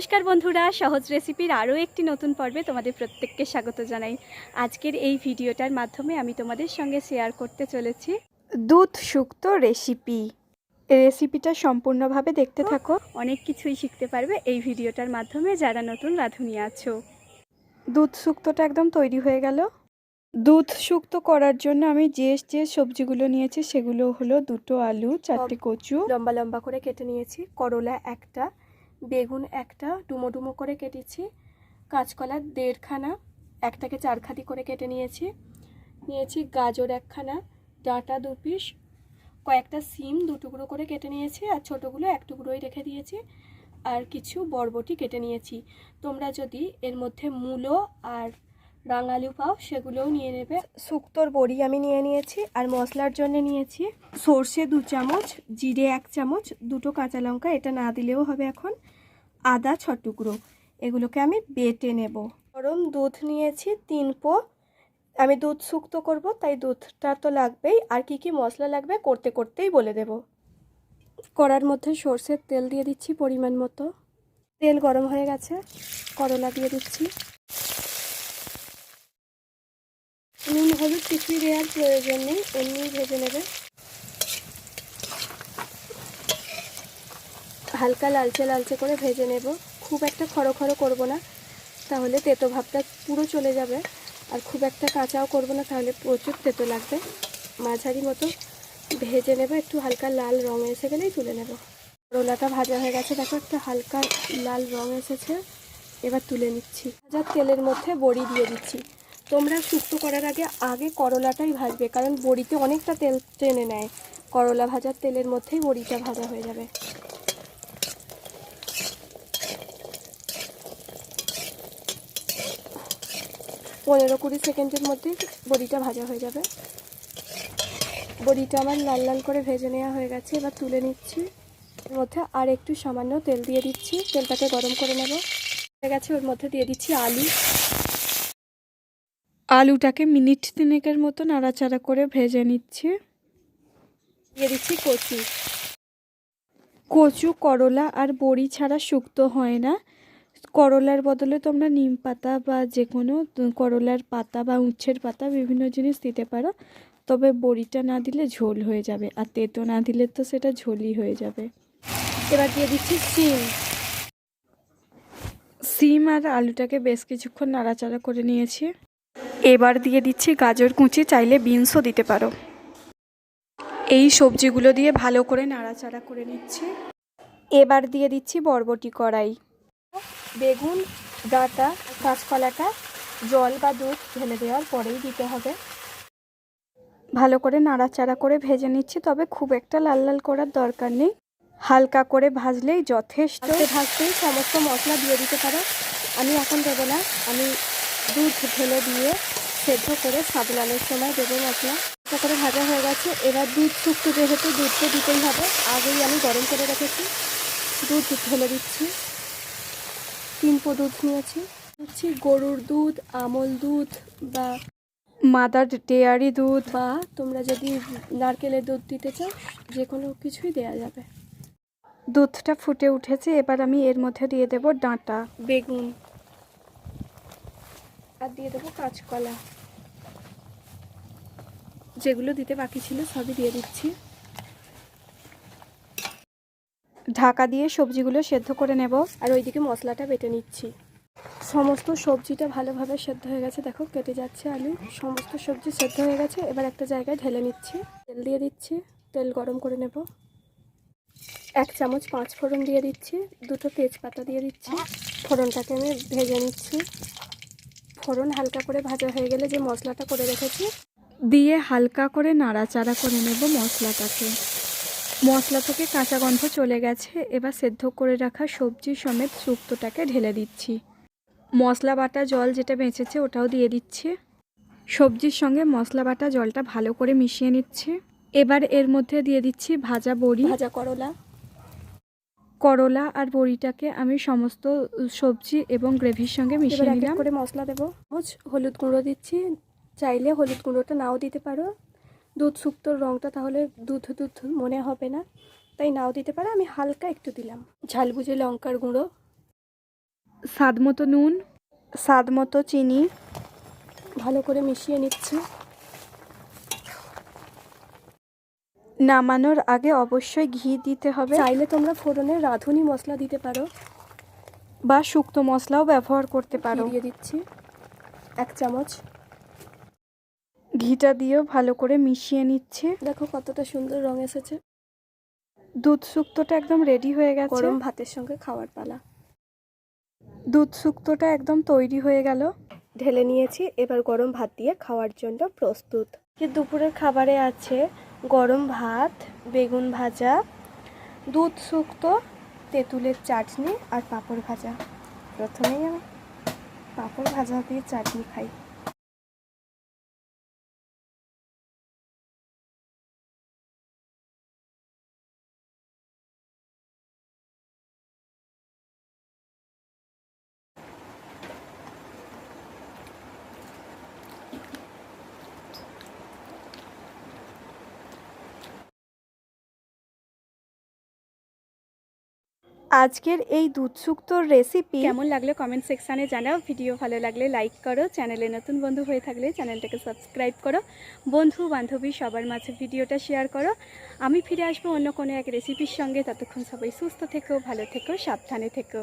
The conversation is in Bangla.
নমস্কার বন্ধুরা সহজ রেসিপির আরও একটি নতুন পর্বে তোমাদের প্রত্যেককে স্বাগত জানাই। আজকের এই ভিডিওটার মাধ্যমে আমি তোমাদের সঙ্গে শেয়ার করতে চলেছি দুধ শুক্তো রেসিপি। রেসিপিটা সম্পূর্ণভাবে দেখতে থাকো। অনেক কিছুই শিখতে পারবে এই ভিডিওটার মাধ্যমে যারা নতুন রাঁধুনি আছো। দুধ শুক্তোটা একদম তৈরি হয়ে গেল। দুধ শুক্তো করার জন্য আমি যে যে সবজিগুলো নিয়েছি সেগুলো হলো দুটো আলু চারটে কচু। লম্বা লম্বা করে কেটে নিয়েছি। করলা একটা বেগুন একটা ডুমো ডুমো করে কেটেছি, কাঁচকলা দেড়খানা, একটাকে চারখাটি করে কেটে নিয়েছি। নিয়েছি গাজর একখানা, ডাঁটা দু পিস, কয়েকটা সিম দু টুকরো করে কেটে নিয়েছি আর ছোটোগুলো এক টুকরোই রেখে দিয়েছি। আর কিছু বরবটি কেটে নিয়েছি। তোমরা যদি এর মধ্যে মূলো আর রাঙালু পাও, সেগুলোও নিয়ে নেবে। শুক্তোর বড়ি আমি নিয়ে নিয়েছি, আর মশলার জন্য নিয়েছি সর্ষে দু চামচ, জিরে এক চামচ, দুটো কাঁচা লঙ্কা, এটা না দিলেও হবে এখন। আদা ছ টুকরো, এগুলোকে আমি বেটে নেব। গরম দুধ নিয়েছি তিন পো আমি দুধ শুক্তো করব, তাই দুধটা তো লাগবেই। আর কি কি মশলা লাগবে করতে করতেই বলে দেব। কড়ার মধ্যে সর্ষের তেল দিয়ে দিচ্ছি পরিমাণ মতো। তেল গরম হয়ে গেছে, করলা দিয়ে দিচ্ছি নুন হলুদ কিছুই দেওয়ার প্রয়োজন নেই, এমনি ভেজে নেবে। হালকা লালচে লালচে করে ভেজে নেব। খুব একটা খড়ো খড়ো করব না, তাহলে তেতো ভাবটা পুরো চলে যাবে। আর খুব একটা কাঁচাও করব না, তাহলে প্রচুর তেতো লাগবে। মাঝারি মতো ভেজে নেব, একটু হালকা লাল রং এসে গেলেই তুলে নেব। করলাটা ভাজা হয়ে গেছে, দেখো একটা হালকা লাল রং এসেছে। এবার তুলে নিচ্ছি। ভাজার তেলের মধ্যে বড়ি দিয়ে দিচ্ছি। তোমরা শুক্তো করার আগে আগে করলাটাই ভাজবে, কারণ বড়িতে অনেকটা তেল টেনে নেয়। করলা ভাজার তেলের মধ্যেই বড়িটা ভাজা হয়ে যাবে। পনেরো কুড়ি সেকেন্ডের মধ্যে বড়িটা ভাজা হয়ে যাবে। বড়িটা আমার লাল লাল করে ভেজে নেওয়া হয়ে গেছে। এবার তুলে নিচ্ছি। এর মধ্যে আর একটু সামান্য তেল দিয়ে দিচ্ছি। তেলটাকে গরম করে নেব। হয়ে গেছে, ওর মধ্যে দিয়ে দিচ্ছি আলু। আলুটাকে মিনিট তিনেকের মতো নাড়াচাড়া করে ভেজে নিচ্ছি। দিয়ে দিচ্ছি কচু। কচু, করলা আর বড়ি ছাড়া শুক্তো হয় না। করলার বদলে তোমরা নিম পাতা বা যে কোনো করলার পাতা বা উচ্ছের পাতা বিভিন্ন জিনিস দিতে পারো। তবে বড়িটা না দিলে ঝোল হয়ে যাবে আর তেতো না দিলে তো সেটা ঝোলই হয়ে যাবে। এবার দিয়ে দিচ্ছি সিম। সিম আর আলুটাকে বেশ কিছুক্ষণ নাড়াচাড়া করে নিয়েছি। এবার দিয়ে দিচ্ছি গাজর কুচি, চাইলে বিনসও দিতে পারো। এই সবজিগুলো দিয়ে ভালো করে নাড়াচাড়া করে নিচ্ছি। এবার দিয়ে দিচ্ছি বরবটি কড়াই। বেগুন, ডাঁটা, কাঁচকলাটা, জল বা দুধ ঢেলে দেওয়ার পরেই দিতে হবে। ভালো করে নাড়াচাড়া করে ভেজে নিচ্ছি, তবে খুব একটা লাল লাল করার দরকার নেই। হালকা করে ভাজলেই যথেষ্ট। ভাজতেই সমস্ত মশলা দিয়ে দিতে পারো। আমি এখন দেবো না, আমি দুধ ঢেলে দিয়ে সেদ্ধ করে সাবলানোর সময় দেবো মশলা। সেদ্ধ করে ভাজা হয়ে গেছে। এবার দুধ শুক্তো যেহেতু দুধটা দিতেই হবে, আগেই আমি গরম করে রেখেছি। দুধ ঢেলে দিচ্ছি। তিন পো দুধ নিয়েছি। হচ্ছে গরুর দুধ, আমল দুধ বা মাদার ডেয়ারি দুধ বা তোমরা যদি নারকেলের দুধ দিতে চাও যে কোনো কিছুই দেওয়া যাবে। দুধটা ফুটে উঠেছে। এবার আমি এর মধ্যে দিয়ে দেব ডাঁটা। বেগুন। আর দিয়ে দেবো কাঁচকলা। যেগুলো দিতে বাকি ছিল সবই দিয়ে দিচ্ছি। ঢাকা দিয়ে সবজিগুলো সেদ্ধ করে নেব। আর ওইদিকে মশলাটা বেটে নিচ্ছি। সমস্ত সবজিটা ভালোভাবে সেদ্ধ হয়ে গেছে। দেখো কেটে যাচ্ছে আলু। সমস্ত সবজি সেদ্ধ হয়ে গেছে। এবার একটা জায়গায় ঢেলে নিচ্ছি। তেল দিয়ে দিচ্ছি। তেল গরম করে নেব। এক চামচ পাঁচ ফোড়ন দিয়ে দিচ্ছি। দুটো তেজপাতা দিয়ে দিচ্ছি। ফোড়নটাকে আমি ভেজে নিচ্ছি। ফোড়ন হালকা করে ভাজা হয়ে গেলে যে মশলাটা করে রেখেছি, দিয়ে হালকা করে নাড়াচাড়া করে নেব মশলাটাকে। মশলা থেকে কাঁচা গন্ধ চলে গেছে, এবার সেদ্ধ করে রাখা সবজি সমেত শুক্তোটাকে ঢেলে দিচ্ছি। মশলা বাটা জল যেটা বেঁচেছে ওটাও দিয়ে দিচ্ছি। সবজির সঙ্গে মশলা বাটা জলটা ভালো করে মিশিয়ে নিচ্ছে। এবার এর মধ্যে দিয়ে দিচ্ছি ভাজা বড়ি। ভাজা করলা। করলা আর বড়িটাকে আমি সমস্ত সবজি এবং গ্রেভির সঙ্গে মিশিয়ে নিলাম। করে মশলা দেবো। হলুদ গুঁড়ো দিচ্ছি। চাইলে হলুদ গুঁড়োটা নাও দিতে পারো। দুধ শুক্তোর রঙটা তাহলে দুধ দুধ মনে হবে না। তাই নাও দিতে পারো। আমি হালকা একটু দিলাম। ঝাল বুঝে লঙ্কার গুঁড়ো। স্বাদ মতো নুন। স্বাদ মতো চিনি। ভালো করে মিশিয়ে নিচ্ছি। নামানোর আগে অবশ্যই ঘি দিতে হবে। চাইলে তোমরা ফোড়নে রাঁধুনি মশলা দিতে পারো। বা শুক্তো মশলাও ব্যবহার করতে পারো। দিয়ে দিচ্ছি। এক চামচ। ঘিটা দিয়েও ভালো করে মিশিয়ে নিচ্ছে। দেখো কতটা সুন্দর রং এসেছে। দুধ শুক্তোটা একদম রেডি হয়ে গেছে। গরম ভাতের সঙ্গে খাওয়ার পালা। দুধ শুক্তোটা একদম তৈরি হয়ে গেল। ঢেলে নিয়েছি এবার গরম ভাত দিয়ে খাওয়ার জন্য প্রস্তুত। কি দুপুরের খাবারে আছে গরম ভাত, বেগুন ভাজা, দুধ শুক্তো, তেঁতুলের চাটনি আর পাঁপড় ভাজা। প্রথমেই আমি পাঁপড় ভাজা দিয়ে চাটনি খাই। আজকের এই দুধ শুক্তোর রেসিপি কেমন লাগল কমেন্ট সেকশানে জানাও। ভিডিও ভালো লাগলে লাইক করো। চ্যানেলে নতুন বন্ধু হয়ে থাকলে চ্যানেলটাকে সাবস্ক্রাইব করো। বন্ধু বান্ধবী সবার মাঝে ভিডিওটা শেয়ার করো। আমি ফিরে আসব অন্য কোনো এক রেসিপির সঙ্গে। ততক্ষণ সবাই সুস্থ থেকো, ভালো থেকো, সাবধানে থেকো।